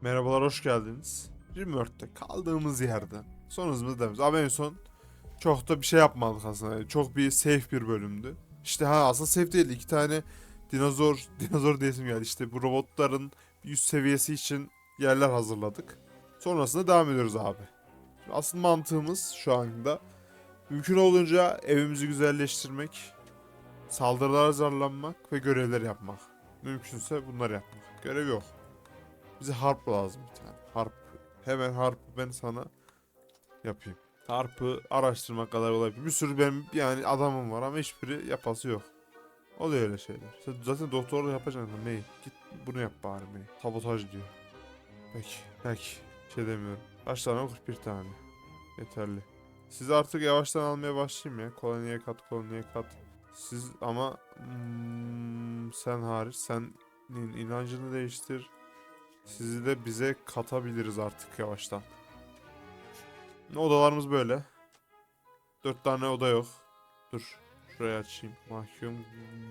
Merhabalar, hoş geldiniz. Rimworld'de kaldığımız yerden son hızımızı demiş. Ama en son çok da bir şey yapmadık aslında. Yani çok bir safe bir bölümdü. İşte ha aslında safe değil. iki tane dinozor, dinozor diyesim geldi. İşte bu robotların üst seviyesi için yerler hazırladık. Sonrasında devam ediyoruz abi. Asıl mantığımız şu anda mümkün olduğunca evimizi güzelleştirmek, saldırılara hazırlanmak ve görevler yapmak. Mümkünse bunları yapmak. Görev yok. Bize harp lazım bir tane. Harp. Hemen harpı ben sana yapayım. Harpı araştırmak kadar olabilir. Bir sürü benim yani adamım var ama hiçbiri yapası yok. Oluyor öyle şeyler. Sen zaten doktorluk yapacaksın. Mey. Git bunu yap bari Mey. Sabotaj diyor. Peki. Peki. Şey demiyorum. Kaç tane? 41 tane. Yeterli. Siz artık yavaştan almaya başlayayım ya. Koloniye kat, koloniye kat. Siz ama hmm, sen hariç sen inancını değiştir. Sizi de bize katabiliriz artık yavaştan. Odalarımız böyle. Dört tane oda yok. Dur. Şurayı açayım. Mahkum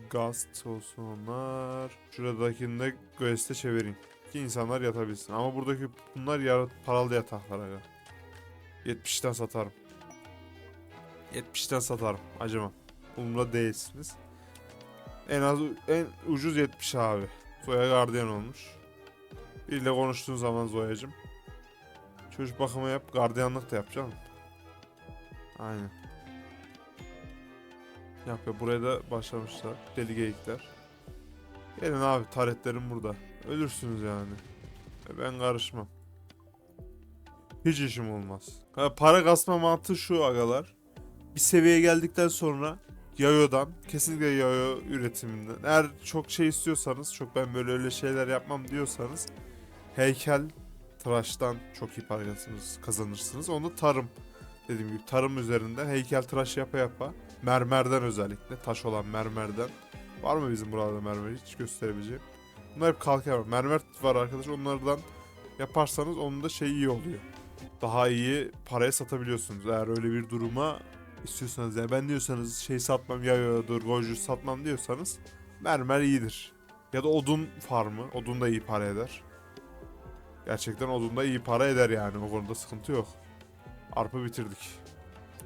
gast olsun onlar. Şuradakini de göğeste çevireyim. Ki insanlar yatabilsin. Ama buradaki bunlar yar paralı yataklar aga. 70'ten satarım. 70'ten satarım. Acımam. Umurumda değilsiniz. En az en ucuz 70 abi. Zoya gardiyan olmuş. Biriyle konuştuğun zaman Zoya'cım. Çocuk bakımı yap, gardiyanlık da yapacaksın. Aynen. Yap ya buraya da başlamışlar. Deli geyikler. Gelin abi taretlerim burada. Ölürsünüz yani. E Ben karışmam. Hiç işim olmaz. Para kasma mantığı şu agalar. Bir seviyeye geldikten sonra Yayo'dan kesinlikle Yayo üretiminden eğer çok şey istiyorsanız çok ben böyle öyle şeyler yapmam diyorsanız heykel tıraştan çok iyi para kazanırsınız-. Onu tarım dediğim gibi tarım üzerinden heykel tıraş yapa yapa mermerden özellikle taş olan mermerden var mı bizim buralarda mermer hiç gösterebileceğim. Bunlar hep kalker var. Mermer var arkadaş onlardan yaparsanız onun da şey iyi oluyor. Daha iyi paraya satabiliyorsunuz. Eğer öyle bir duruma istiyorsanız yani ben diyorsanız şey satmam yayodur goju satmam diyorsanız mermer iyidir. Ya da odun farmı. Odun da iyi para eder. Gerçekten odunda iyi para eder yani. O konuda sıkıntı yok. Arpa bitirdik.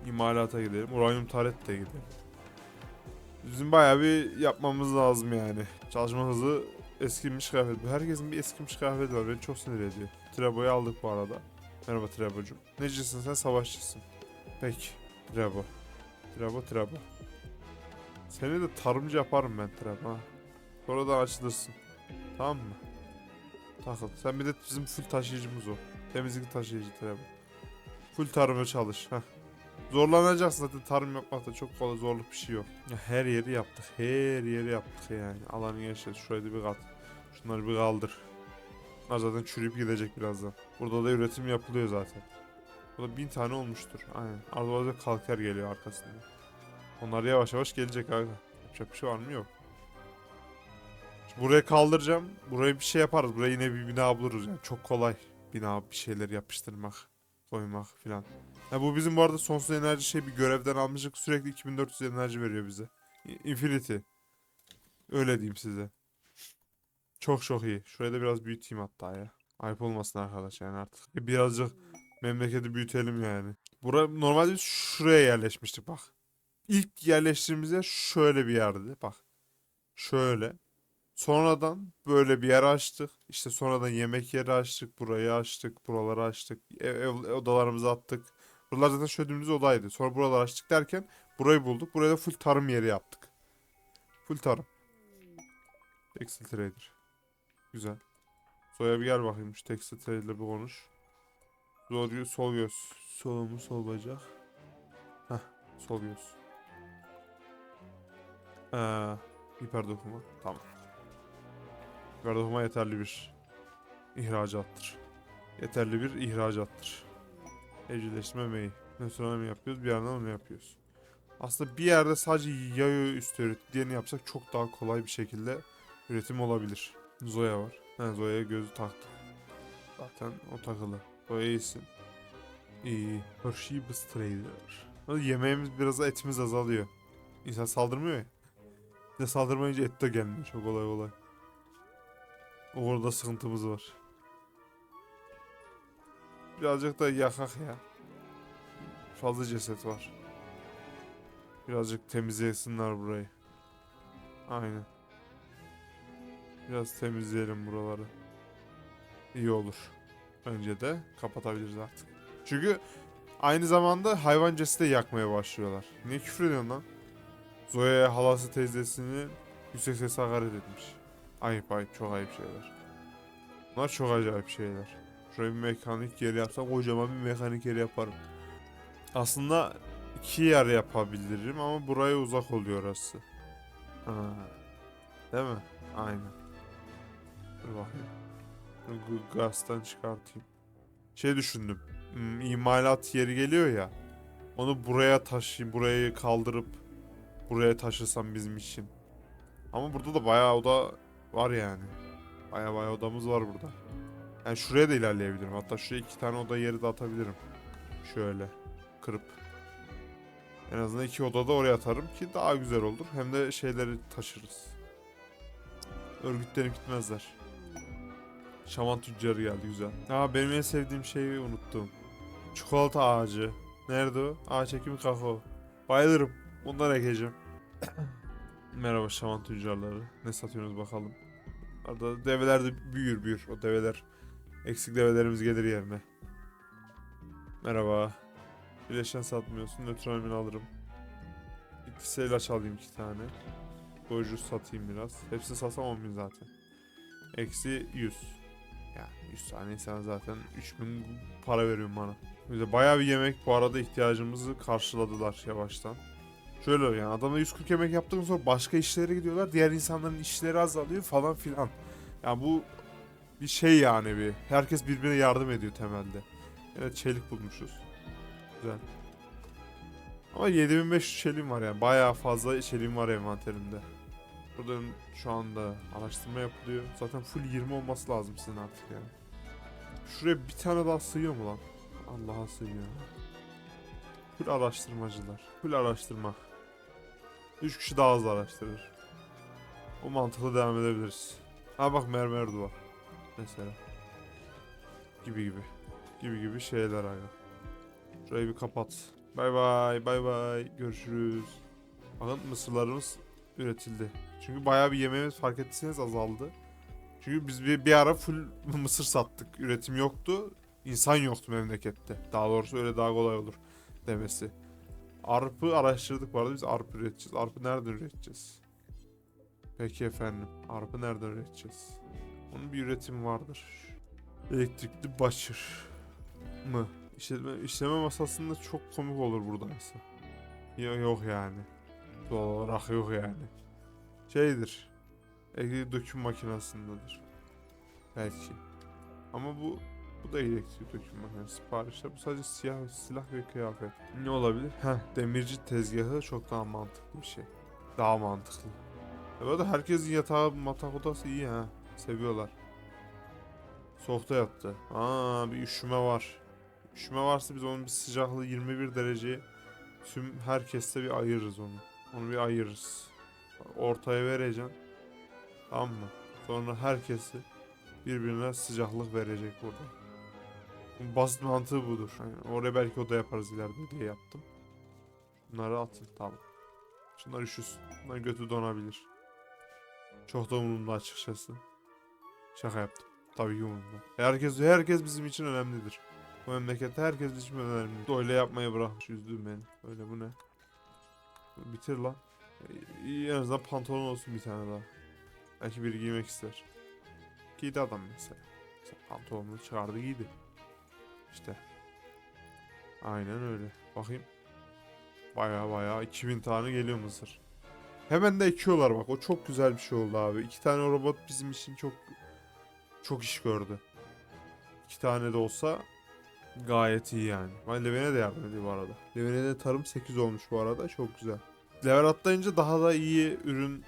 İmalata gidelim. Uranyum taret de gidelim. Bizim bayağı bir yapmamız lazım yani. Çalışma hızı eskimiş kıyafet. Herkesin bir eskimiş kıyafeti var. Beni çok sinir ediyor. Trebo'yu aldık bu arada. Merhaba Trebo'cum. Necisin sen? Savaşçısın. Peki. Trebo. Trebo Trebo. Seni de tarımcı yaparım ben Trebo ha. Sonradan açılırsın. Tamam mı? Takıl. Sen bir de bizim full taşıyıcımız o. Temizlik taşıyıcı Trebo. Full tarıma çalış. Heh. Zorlanacaksın zaten tarım yapmakta çok kolay zorluk bir şey yok. Her yeri yaptık. Her yeri yaptık yani. Alanı yaşa. Şurayı da bir kat. Şunları bir kaldır. Bunlar zaten çürüyüp gidecek birazdan. Burada da üretim yapılıyor zaten. Burada bin tane olmuştur. Aynen. Arada da kalker geliyor arkasında. Onlar yavaş yavaş gelecek abi. Yapacak bir şey var mı? Yok. Buraya kaldıracağım. Buraya bir şey yaparız. Buraya yine bir bina buluruz. Yani çok kolay bina bir şeyler yapıştırmak, koymak filan. Ha bu bizim bu arada sonsuz enerji şey bir görevden almıştık. Sürekli 2400 enerji veriyor bize. Infinity. Öyle diyeyim size. Çok çok iyi. Şurayı da biraz büyüteyim hatta ya. Ayıp olmasın arkadaş yani artık. Birazcık memleketi büyütelim yani. Bura normalde biz şuraya yerleşmiştik bak. İlk yerleştiğimiz yer şöyle bir yerdi bak. Şöyle. Sonradan böyle bir yer açtık. İşte sonradan yemek yeri açtık. Burayı açtık. Buraları açtık. Ev, ev- odalarımızı attık. Buralar zaten şöyle dümdüz odaydı. Sonra buraları açtık derken burayı bulduk. Buraya da full tarım yeri yaptık. Full tarım. Textile Trader. Güzel. Soya bir gel bakayım şu Textile Trader'la bir konuş. Göz, sol göz. Sol mu sol bacak? Heh, sol göz. Ee, hiper dokuma. Tamam. Dokuma yeterli bir ihracattır. Yeterli bir ihracattır. Evcilleştirme meyi. Mi yapıyoruz? Bir yandan onu yapıyoruz. Aslında bir yerde sadece yayo üstü ürettiğini yapsak çok daha kolay bir şekilde üretim olabilir. Zoya var. Ha, Zoya'ya gözü taktık. Zaten o takılı. Zoya iyisin. İyi. Hershey's Trader. Ama Yemeğimiz biraz etimiz azalıyor. İnsan saldırmıyor ya. De saldırmayınca et de gelmiyor çok kolay kolay. Orada sıkıntımız var. birazcık da yakak ya. Fazla ceset var. Birazcık temizlesinler burayı. Aynen. Biraz temizleyelim buraları. İyi olur. Bence de kapatabiliriz artık. Çünkü aynı zamanda hayvan cesedi yakmaya başlıyorlar. Niye küfür ediyorsun lan? Zoya'ya halası teyzesini yüksek sesle hakaret etmiş. Ayıp ayıp çok ayıp şeyler. Bunlar çok acayip şeyler. Şuraya bir mekanik yeri yapsam kocaman bir mekanik yeri yaparım. Aslında iki yer yapabilirim ama buraya uzak oluyor orası. Ha. Değil mi? Aynen. Dur bakayım. Gazdan çıkartayım. Şey düşündüm. Hmm, imalat yeri geliyor ya. Onu buraya taşıyayım. Burayı kaldırıp buraya taşısam bizim için. Ama burada da bayağı oda var yani. Bayağı bayağı odamız var burada. Yani şuraya da ilerleyebilirim. Hatta şuraya iki tane oda yeri de atabilirim. Şöyle kırıp. En azından iki odada oraya atarım ki daha güzel olur. Hem de şeyleri taşırız. Örgütlenip gitmezler. Şaman tüccarı geldi güzel. Aa benim en sevdiğim şeyi unuttum. Çikolata ağacı. Nerede o? Ağaç ekimi kakao. Bayılırım. Bundan ekeceğim. Merhaba şaman tüccarları. Ne satıyorsunuz bakalım. Arada develer de büyür büyür. O develer eksik develerimiz gelir yerine. Merhaba. Bileşen satmıyorsun. Nötralmin alırım. Bitkisel ilaç alayım iki tane. Boyucu satayım biraz. Hepsini satsam 10 bin zaten. Eksi 100. Yani 100 tane sen zaten 3000 para veriyorsun bana. Bize bayağı bir yemek bu arada ihtiyacımızı karşıladılar yavaştan. Şöyle yani adamla 140 yemek yaptıktan sonra başka işlere gidiyorlar. Diğer insanların işleri azalıyor falan filan. Yani bu bir şey yani bir. Herkes birbirine yardım ediyor temelde. Evet çelik bulmuşuz. Güzel. Ama 7500 çeliğim var yani. Bayağı fazla çeliğim var envanterimde. Burada şu anda araştırma yapılıyor. Zaten full 20 olması lazım sizin artık yani. Şuraya bir tane daha sığıyor mu lan? Allah'a sığıyor. Full araştırmacılar. Full araştırma. 3 kişi daha hızlı araştırır. O mantıkla devam edebiliriz. Ha bak mermer duvar. Mesela. Gibi gibi. Gibi gibi şeyler aga. Şurayı bir kapat. Bay bay bay bay. Görüşürüz. Bakın mısırlarımız üretildi. Çünkü bayağı bir yemeğimiz fark ettiyseniz azaldı. Çünkü biz bir, bir ara full mısır sattık. Üretim yoktu. İnsan yoktu memlekette. Daha doğrusu öyle daha kolay olur demesi. Arp'ı araştırdık arada biz arp üreteceğiz. Arp'ı nereden üreteceğiz? Peki efendim. Arp'ı nereden üreteceğiz? Onun bir üretimi vardır. Elektrikli başır mı? İşleme, işleme masasında çok komik olur buradaysa. Yok, yok yani. Doğal olarak yok yani. Şeydir. Elektrikli döküm makinesindedir. Belki. Ama bu bu da elektrik döküm makinesi. Siparişler. Bu sadece siyah silah ve kıyafet. Ne olabilir? Heh, demirci tezgahı çok daha mantıklı bir şey. Daha mantıklı. E bu arada herkesin yatağı matak odası iyi ha. Seviyorlar. Soğukta yattı. Aa bir üşüme var. Üşüme varsa biz onun bir sıcaklığı 21 derece tüm herkeste bir ayırırız onu. Onu bir ayırırız. Ortaya vereceksin. Tamam mı? Sonra herkesi birbirine sıcaklık verecek burada. Basit mantığı budur. Yani oraya belki oda yaparız ileride diye yaptım. Bunları atın tamam. Şunlar üşüsün. Bunların götü donabilir. Çok da umurumda açıkçası. Şaka yaptım. Tabii ki umurumda. Herkes, herkes bizim için önemlidir. Bu memlekette herkes için önemli. Öyle yapmayı bırakmış üzdün beni. Öyle bu ne? Bitir lan. En azından pantolon olsun bir tane daha. Belki biri giymek ister. Giydi adam mesela. mesela pantolonunu çıkardı giydi. İşte. Aynen öyle. Bakayım. Baya baya 2000 tane geliyor mısır. Hemen de ekiyorlar bak. O çok güzel bir şey oldu abi. İki tane robot bizim için çok çok iş gördü. İki tane de olsa gayet iyi yani. Ben Leven'e de yardım ediyor bu arada. Leven'e tarım 8 olmuş bu arada. Çok güzel. Level atlayınca daha da iyi ürün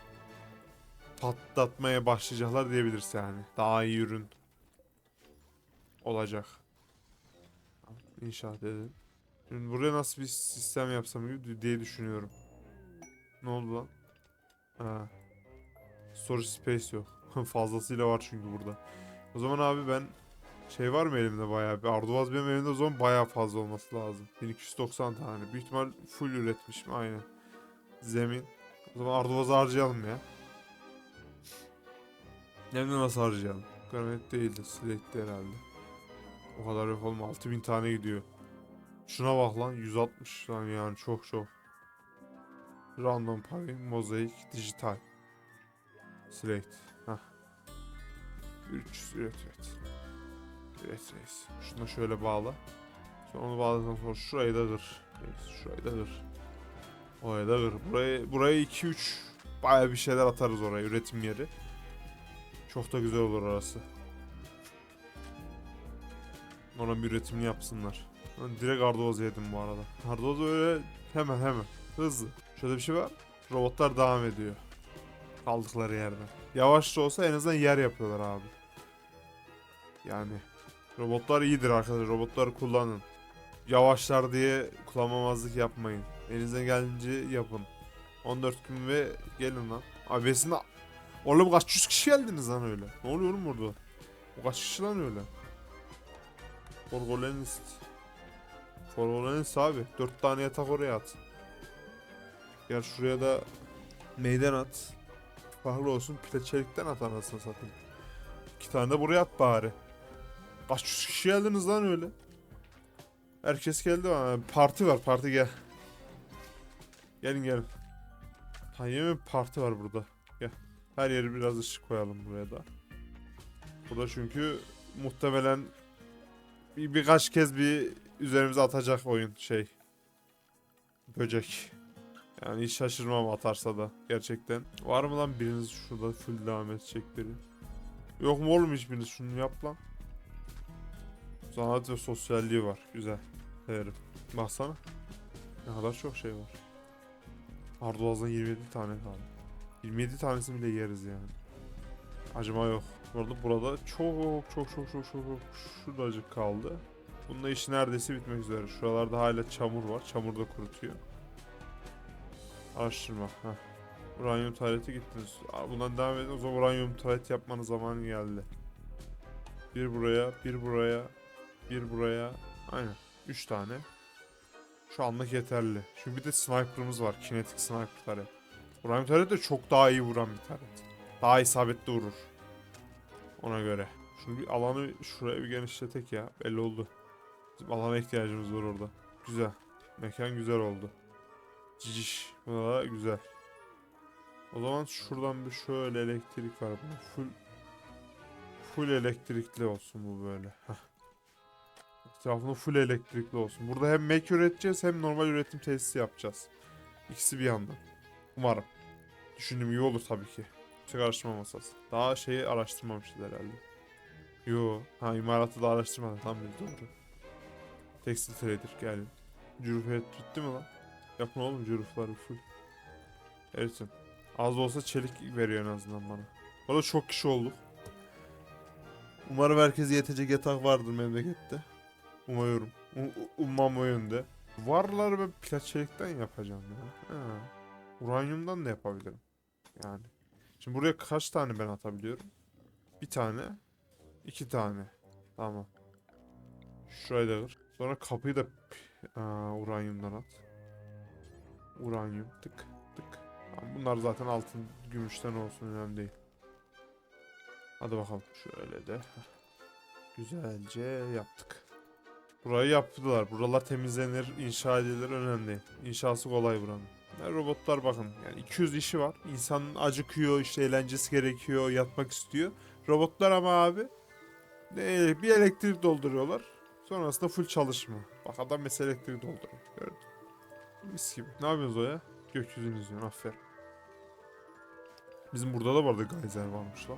patlatmaya başlayacaklar diyebiliriz yani. Daha iyi ürün olacak. İnşaat edelim. Şimdi buraya nasıl bir sistem yapsam gibi diye düşünüyorum. Ne oldu lan? Ha. Storage space yok. Fazlasıyla var çünkü burada. O zaman abi ben Şey var mı elimde bayağı bir? Arduvaz benim elimde o zaman bayağı fazla olması lazım. 1290 tane. Büyük ihtimal full üretmişim aynen. Zemin. O zaman Arduvaz'ı harcayalım ya. Hem de nasıl harcayalım? Granit değildi, siletti herhalde. O kadar yok oğlum 6000 tane gidiyor. Şuna bak lan 160 tane yani çok çok. Random pay, mozaik, dijital. Slate. Hah. 300 üret üret. Üret reis. Şunu da şöyle bağla. Sonra onu bağladıktan sonra şurayı da kır. Reis şurayı da kır. Orayı da kır. Burayı, buraya 2-3 baya bir şeyler atarız oraya üretim yeri. Çok da güzel olur orası. Ona bir üretimini yapsınlar. Ben direkt Ardoz yedim bu arada. Ardoz öyle hemen hemen. Hızlı. Şöyle bir şey var. Robotlar devam ediyor. Kaldıkları yerden. Yavaş da olsa en azından yer yapıyorlar abi. Yani robotlar iyidir arkadaşlar. Robotları kullanın. Yavaşlar diye kullanmamazlık yapmayın. Elinizden gelince yapın. 14 gün ve gelin lan. Abesinde Oğlum kaç yüz kişi geldiniz lan öyle. Ne oluyor oğlum burada? O kaç kişi lan öyle? Forgolenist. Forgolenist abi. Dört tane yatak oraya at. Gel şuraya da meydan at. Farklı olsun. Pile çelikten at anasını satayım. İki tane de buraya at bari. Kaç yüz kişi geldiniz lan öyle? Herkes geldi ama parti var parti gel. Gelin gelin. Tanyemi parti var burada. Gel. Her yeri biraz ışık koyalım buraya da. Burada çünkü muhtemelen bir, birkaç kez bir üzerimize atacak oyun şey. Böcek. Yani hiç şaşırmam atarsa da gerçekten. Var mı lan biriniz şurada full devam edecek biri? Yok mu oğlum hiçbiriniz şunu yap lan. Sanat ve sosyalliği var. Güzel. Severim. Baksana. Ne kadar çok şey var. Ardoğaz'dan 27 tane kaldı. 27 tanesini bile yeriz yani. Acıma yok. Burada burada çok çok çok çok çok şuracık kaldı. Bununla iş neredeyse bitmek üzere. Şuralarda hala çamur var. Çamur da kurutuyor. Araştırma. Heh. Uranyum tuvaleti gittiniz. Bundan devam edin. O zaman uranyum tuvalet yapmanın zamanı geldi. Bir buraya, bir buraya, bir buraya. Aynen. Üç tane. Şu anlık yeterli. Çünkü bir de sniper'ımız var. Kinetik sniper taret. Uranyum taret de çok daha iyi vuran bir taret. Daha isabetli vurur. Ona göre. Şunu bir alanı şuraya bir genişletek ya. Belli oldu. Bizim alana ihtiyacımız var orada. Güzel. Mekan güzel oldu. Ciciş. Bu da güzel. O zaman şuradan bir şöyle elektrik var. Bu full full elektrikli olsun bu böyle. Heh. Etrafında full elektrikli olsun. Burada hem make üreteceğiz hem normal üretim tesisi yapacağız. İkisi bir yandan. Umarım. Düşündüğüm iyi olur tabii ki. Yüksek araştırma masası. Daha şeyi araştırmamışız herhalde. Yo. Ha imaratı da araştırmadı. Tam bir doğru. Tekstil trader gelin. Cürufet bitti mi lan? Yapın oğlum cürufları full. Eritin. Az da olsa çelik veriyor en azından bana. Orada çok kişi olduk. Umarım herkese yetecek yatak vardır memlekette. Umuyorum. Ummam o yönde. Varlar ve plat çelikten yapacağım ya. Ha. Uranyumdan da yapabilirim. Yani. Şimdi buraya kaç tane ben atabiliyorum? Bir tane. iki tane. Tamam. Şurayı da kır. Sonra kapıyı da aa, uranyumdan at. Uranyum. Tık tık. Bunlar zaten altın gümüşten olsun önemli değil. Hadi bakalım. Şöyle de. Güzelce yaptık. Burayı yaptılar. Buralar temizlenir, inşa edilir önemli. İnşası kolay buranın. Ya robotlar bakın yani 200 işi var. İnsanın acıkıyor, işte eğlencesi gerekiyor, yatmak istiyor. Robotlar ama abi ne, bir elektrik dolduruyorlar. Sonrasında full çalışma. Bak adam mesela elektrik dolduruyor. Gördün. Mis gibi. Ne yapıyorsunuz o ya? Gökyüzünü izliyorsun. Aferin. Bizim burada da arada gayzer varmış lan.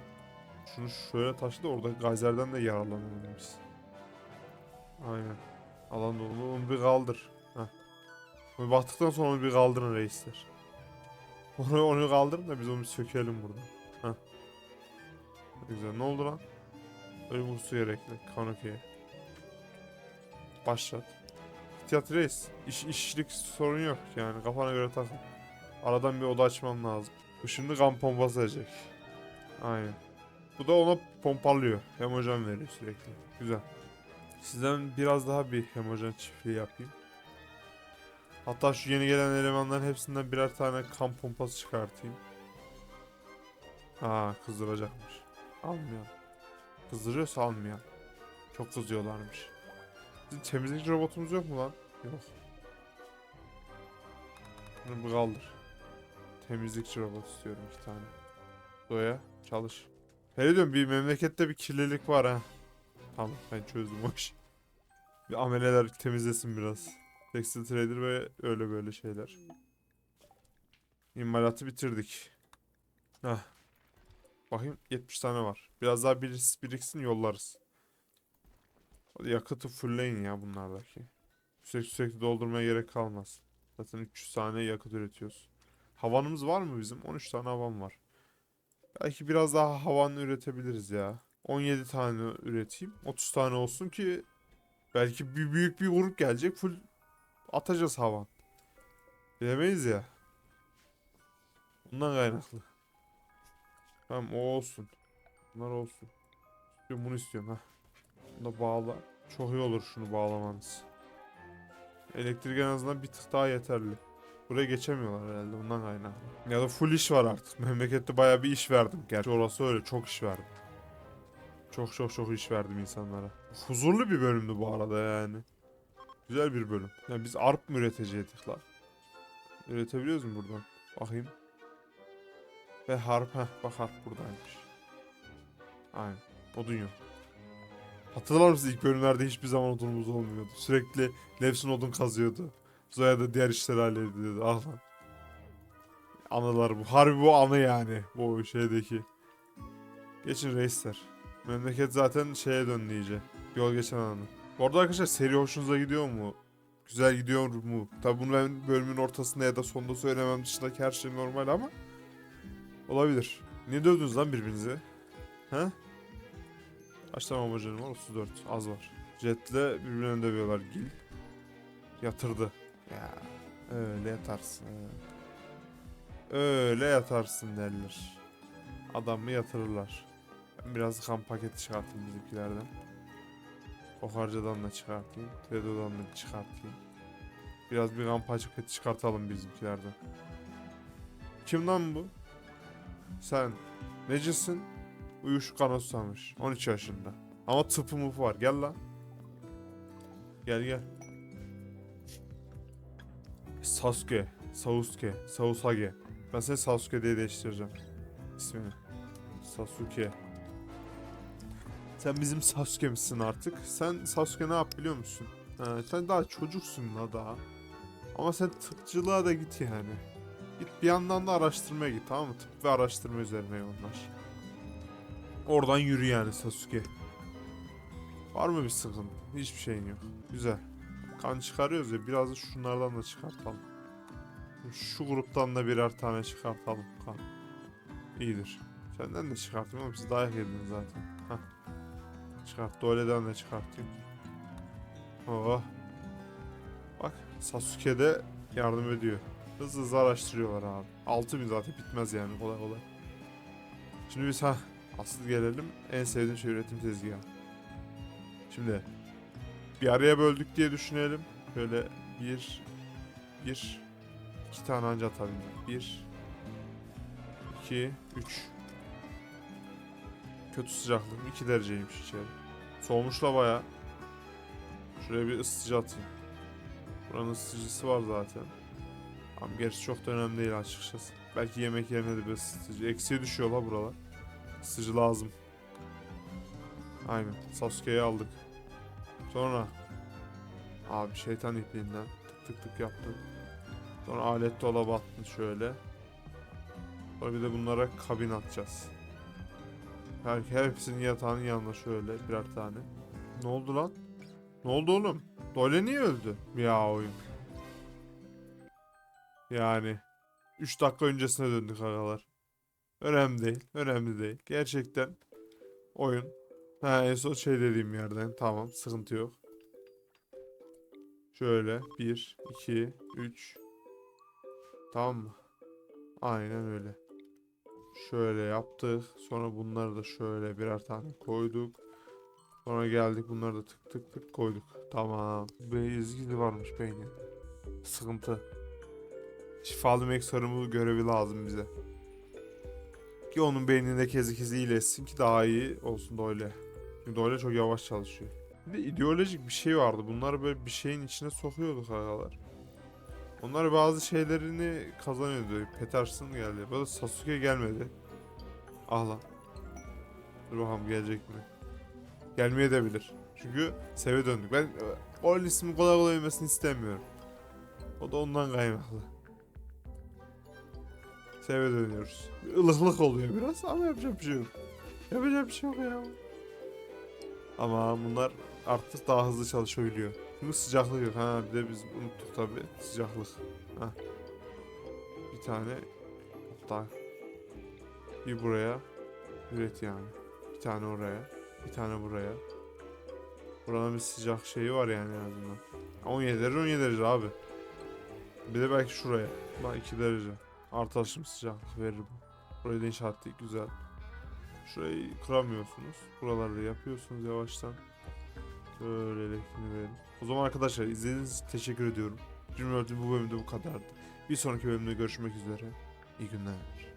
Şunu şöyle taşı da orada gayzerden de yararlanalım biz. Aynen. Alan dolu. Onu bir kaldır. Onu baktıktan sonra onu bir kaldırın reisler. Onu, onu kaldırın da biz onu bir sökelim burada. Heh. Güzel. Ne oldu lan? Ölüm vursu gerekli. Kanoki'ye. Başlat. İhtiyat reis. İş, işlik sorun yok yani. Kafana göre takıl. Aradan bir oda açmam lazım. Bu şimdi kan pompası edecek. Aynen. Bu da ona pompalıyor. Hemojen veriyor sürekli. Güzel. Sizden biraz daha bir hemojen çiftliği yapayım. Hatta şu yeni gelen elemanların hepsinden birer tane kan pompası çıkartayım. Ha kızdıracakmış. Almayalım. Kızdırıyorsa almayalım. Çok kızıyorlarmış. Bizim temizlikçi robotumuz yok mu lan? Yok. Bunu kaldır. Temizlikçi robot istiyorum iki tane. Doya çalış. Hele diyorum bir memlekette bir kirlilik var ha. Tamam ben çözdüm o işi. Bir ameleler temizlesin biraz. Tekstil trader ve öyle böyle şeyler. İmalatı bitirdik. Heh. Bakayım 70 tane var. Biraz daha biris, biriksin yollarız. Yakıtı fullleyin ya bunlardaki. Sürekli sürekli doldurmaya gerek kalmaz. Zaten 300 tane yakıt üretiyoruz. Havanımız var mı bizim? 13 tane havan var. Belki biraz daha havanı üretebiliriz ya. 17 tane üreteyim. 30 tane olsun ki belki bir büyük bir grup gelecek. Full atacağız havan. Bilemeyiz ya. Bundan kaynaklı. Tamam o olsun. Bunlar olsun. İstiyorum bunu istiyorum ha. Bunu bağla. Çok iyi olur şunu bağlamanız. Elektrik en azından bir tık daha yeterli. Buraya geçemiyorlar herhalde bundan kaynaklı. Ya da full iş var artık. Memlekette bayağı bir iş verdim. Gerçi orası öyle çok iş verdim. Çok çok çok iş verdim insanlara. Huzurlu bir bölümdü bu arada yani. Güzel bir bölüm. Yani biz arp mı üretecektik lan? Üretebiliyoruz mu buradan? Bakayım. Ve harp heh bak harp buradaymış. Aynen. Odun yok. Hatırlar mısınız ilk bölümlerde hiçbir zaman odunumuz olmuyordu. Sürekli Levsin odun kazıyordu. Zoya da diğer işleri hallediyordu. Ah lan. Anılar bu. Harbi bu anı yani. Bu şeydeki. Geçin reisler. Memleket zaten şeye döndü. Yol geçen anı. Bu arada arkadaşlar seri hoşunuza gidiyor mu? Güzel gidiyor mu? Tabi bunu ben bölümün ortasında ya da sonunda söylemem dışındaki her şey normal ama olabilir. Niye dövdünüz lan birbirinizi? He? Kaç tane amacım var? 34. Az var. Jet'le birbirlerini dövüyorlar. Gil. Yatırdı. Ya öyle yatarsın. Öyle yatarsın derler. Adamı yatırırlar. Ben biraz kan paketi çıkartayım bizimkilerden. Okarcadan da çıkartayım. Tredo'dan da çıkartayım. Biraz bir kan paketi çıkartalım bizimkilerden. Kim lan bu? Sen. Necisin? Uyuşuk susamış. 13 yaşında. Ama tıpı mıpı var. Gel lan. Gel gel. Sasuke. Sasuke. Sasuke. Ben seni Sasuke diye değiştireceğim. İsmini. Sasuke. Sen bizim Sasuke misin artık? Sen Sasuke ne yap biliyor musun? Ha, sen daha çocuksun la daha. Ama sen tıpçılığa da git yani. Git bir yandan da araştırmaya git tamam mı? Tıp ve araştırma üzerine yoğunlaş. Oradan yürü yani Sasuke. Var mı bir sıkıntı? Hiçbir şeyin yok. Güzel. Kan çıkarıyoruz ya biraz da şunlardan da çıkartalım. Şu gruptan da birer tane çıkartalım kan. İyidir. Senden de çıkartayım ama siz dayak yediniz zaten. Çıkart. Dole'den de çıkartayım. Oh. Bak Sasuke de yardım ediyor. Hızlı hızlı araştırıyorlar abi. 6000 zaten bitmez yani kolay kolay. Şimdi biz ha asıl gelelim en sevdiğim şey üretim tezgahı. Şimdi bir araya böldük diye düşünelim. Böyle bir bir iki tane anca atabildim. Bir iki üç Kötü sıcaklık 2 dereceymiş içeri. Soğumuşla baya. Şuraya bir ısıtıcı atayım. Buranın ısıtıcısı var zaten. Ama gerçi çok da önemli değil açıkçası. Belki yemek yerine de bir ısıtıcı. Eksiye düşüyor la buralar. Isıtıcı lazım. Aynen. Sasuke'yi aldık. Sonra abi şeytan ipliğinden tık tık tık yaptım. Sonra alet dolaba attım şöyle. Sonra bir de bunlara kabin atacağız. Her, hepsinin yatağının yanına şöyle birer tane. Ne oldu lan? Ne oldu oğlum? Dole niye öldü? Ya oyun. Yani 3 dakika öncesine döndük agalar. Önemli değil. Önemli değil. Gerçekten oyun. Ha en son şey dediğim yerden. Tamam sıkıntı yok. Şöyle 1, 2, 3. Tamam mı? Aynen öyle. Şöyle yaptık. Sonra bunları da şöyle birer tane koyduk. Sonra geldik bunları da tık tık tık koyduk. Tamam. Bezgili varmış beynin. Sıkıntı. Şifalı mekserumu görevi lazım bize. Ki onun beyninde kezi kezi iyileşsin ki daha iyi olsun Doyle. Çünkü Doyle çok yavaş çalışıyor. Bir de ideolojik bir şey vardı. Bunları böyle bir şeyin içine sokuyorduk agalar. Onlar bazı şeylerini kazanıyordu. Peterson geldi. Böyle Sasuke gelmedi. Ah lan. Dur bakalım gelecek mi? Gelmeye de bilir. Çünkü seve döndük. Ben e, o ismin kolay kolay ölmesini istemiyorum. O da ondan kaynaklı. Seve dönüyoruz. Ilıklık oluyor biraz ama yapacak bir şey yok. Yapacak bir şey yok ya. Ama bunlar artık daha hızlı çalışabiliyor. Çünkü sıcaklık yok. Ha bir de biz unuttuk tabi sıcaklık. Ha. Bir tane hatta bir buraya üret yani. Bir tane oraya. Bir tane buraya. Buranın bir sıcak şeyi var yani en azından. 17 derece 17 derece abi. Bir de belki şuraya. Bak 2 derece. Artışım sıcaklık verir bu. Burayı da inşaat ettik güzel. Şurayı kıramıyorsunuz. Buralarda yapıyorsunuz yavaştan. Elektriğini verin. O zaman arkadaşlar izlediğiniz için teşekkür ediyorum. Cümle bu bölümde bu kadardı. Bir sonraki bölümde görüşmek üzere. İyi günler.